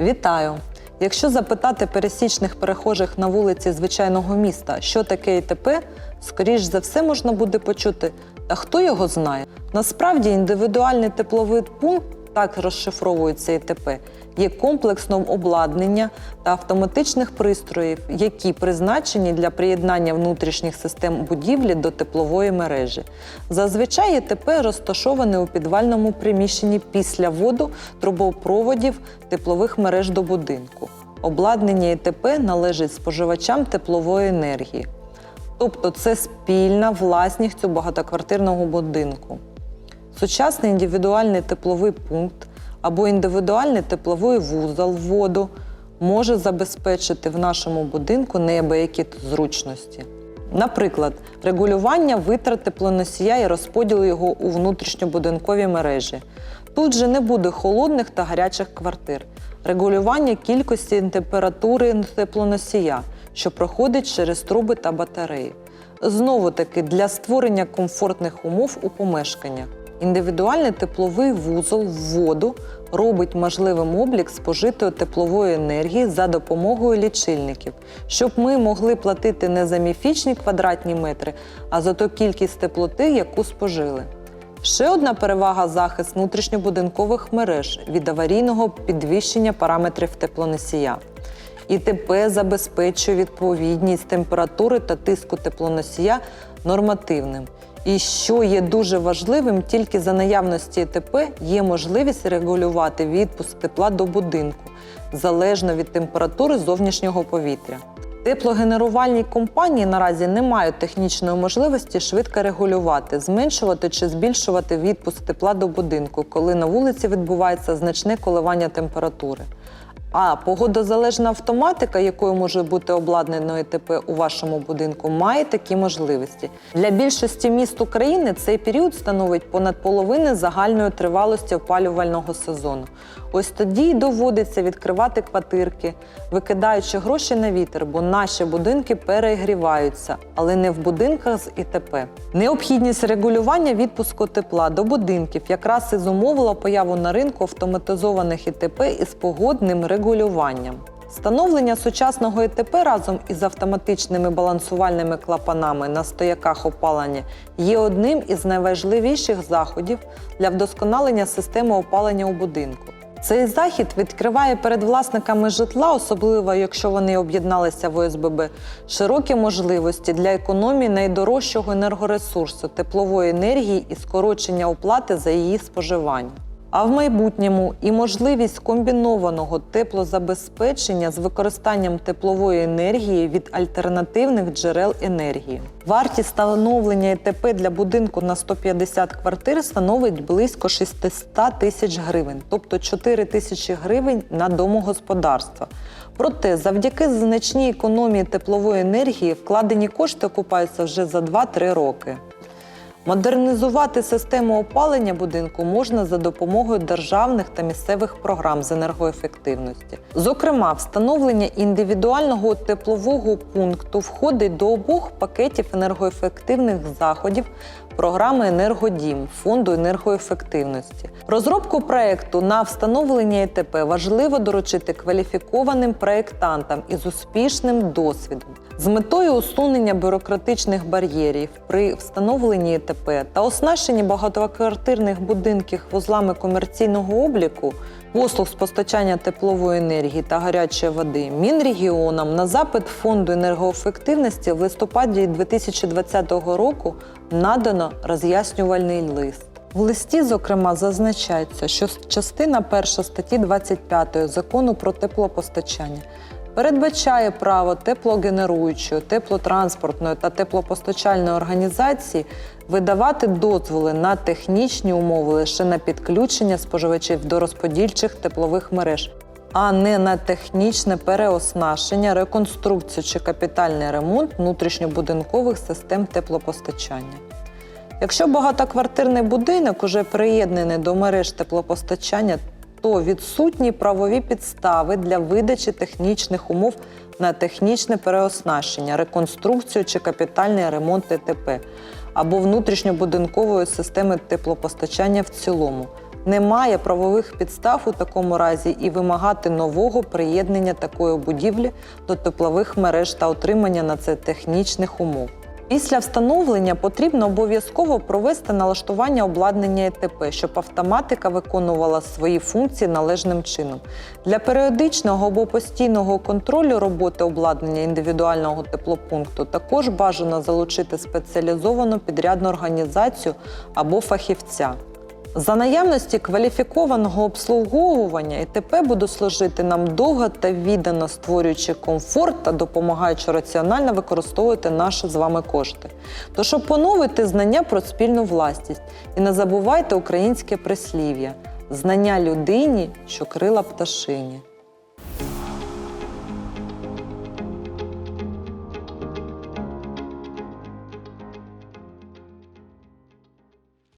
Вітаю! Якщо запитати пересічних перехожих на вулиці звичайного міста, що таке ІТП, скоріш за все можна буде почути, та хто його знає. Насправді індивідуальний тепловий пункт, так розшифровується ІТП, є комплексом обладнання та автоматичних пристроїв, які призначені для приєднання внутрішніх систем будівлі до теплової мережі. Зазвичай ІТП розташований у підвальному приміщенні після воду трубопроводів теплових мереж до будинку. Обладнання ІТП належить споживачам теплової енергії. Тобто це спільна власність цього багатоквартирного будинку. Сучасний індивідуальний тепловий пункт або індивідуальний тепловий вузол воду може забезпечити в нашому будинку неабиякі зручності. Наприклад, регулювання витрат теплоносія і розподілу його у внутрішньобудинковій мережі. Тут же не буде холодних та гарячих квартир, регулювання кількості температури теплоносія, що проходить через труби та батареї. Знову таки для створення комфортних умов у помешканнях. Індивідуальний тепловий вузол в воду робить можливим облік спожитої теплової енергії за допомогою лічильників, щоб ми могли платити не за міфічні квадратні метри, а за ту кількість теплоти, яку спожили. Ще одна перевага захист внутрішньобудинкових мереж від аварійного підвищення параметрів теплоносія. ІТП забезпечує відповідність температури та тиску теплоносія нормативним. І що є дуже важливим, тільки за наявності ІТП є можливість регулювати відпуск тепла до будинку залежно від температури зовнішнього повітря. Теплогенерувальні компанії наразі не мають технічної можливості швидко регулювати, зменшувати чи збільшувати відпуск тепла до будинку, коли на вулиці відбувається значне коливання температури. А погодозалежна автоматика, якою може бути обладнано ІТП у вашому будинку, має такі можливості. Для більшості міст України цей період становить понад половини загальної тривалості опалювального сезону. Ось тоді й доводиться відкривати квартирки, викидаючи гроші на вітер, бо наші будинки перегріваються, але не в будинках з ІТП. Необхідність регулювання відпуску тепла до будинків якраз і зумовила появу на ринку автоматизованих ІТП із погодним регулюванням. Встановлення сучасного ІТП разом із автоматичними балансувальними клапанами на стояках опалення є одним із найважливіших заходів для вдосконалення системи опалення у будинку. Цей захід відкриває перед власниками житла, особливо якщо вони об'єдналися в ОСББ, широкі можливості для економії найдорожчого енергоресурсу теплової енергії і скорочення оплати за її споживання. А в майбутньому і можливість комбінованого теплозабезпечення з використанням теплової енергії від альтернативних джерел енергії. Вартість встановлення ІТП для будинку на 150 квартир становить близько 600 тисяч гривень, тобто 4 тисячі гривень на домогосподарство. Проте, завдяки значній економії теплової енергії, вкладені кошти окупаються вже за 2-3 роки. Модернізувати систему опалення будинку можна за допомогою державних та місцевих програм з енергоефективності. Зокрема, встановлення індивідуального теплового пункту входить до обох пакетів енергоефективних заходів програми Енергодім фонду енергоефективності. Розробку проекту на встановлення ІТП важливо доручити кваліфікованим проєктантам із успішним досвідом з метою усунення бюрократичних бар'єрів при встановленні ІТП та оснащенні багатоквартирних будинків вузлами комерційного обліку, послуг з постачання теплової енергії та гарячої води Мінрегіоном на запит фонду енергоефективності в листопаді 2020 року надано роз'яснювальний лист. В листі, зокрема, зазначається, що частина 1 статті 25 закону про теплопостачання передбачає право теплогенеруючої, теплотранспортної та теплопостачальної організації видавати дозволи на технічні умови лише на підключення споживачів до розподільчих теплових мереж, а не на технічне переоснащення, реконструкцію чи капітальний ремонт внутрішньобудинкових систем теплопостачання. Якщо багатоквартирний будинок уже приєднаний до мереж теплопостачання, то відсутні правові підстави для видачі технічних умов на технічне переоснащення, реконструкцію чи капітальний ремонт ТТП або внутрішньобудинкової системи теплопостачання в цілому. Немає правових підстав у такому разі і вимагати нового приєднання такої будівлі до теплових мереж та отримання на це технічних умов. Після встановлення потрібно обов'язково провести налаштування обладнання ЕТП, щоб автоматика виконувала свої функції належним чином. Для періодичного або постійного контролю роботи обладнання індивідуального теплопункту також бажано залучити спеціалізовану підрядну організацію або фахівця. За наявності кваліфікованого обслуговування ІТП буде служити нам довго та віддано, створюючи комфорт та допомагаючи раціонально використовувати наші з вами кошти. Тож опановуйте знання про спільну власність і не забувайте українське прислів'я знання людині, що крила пташині.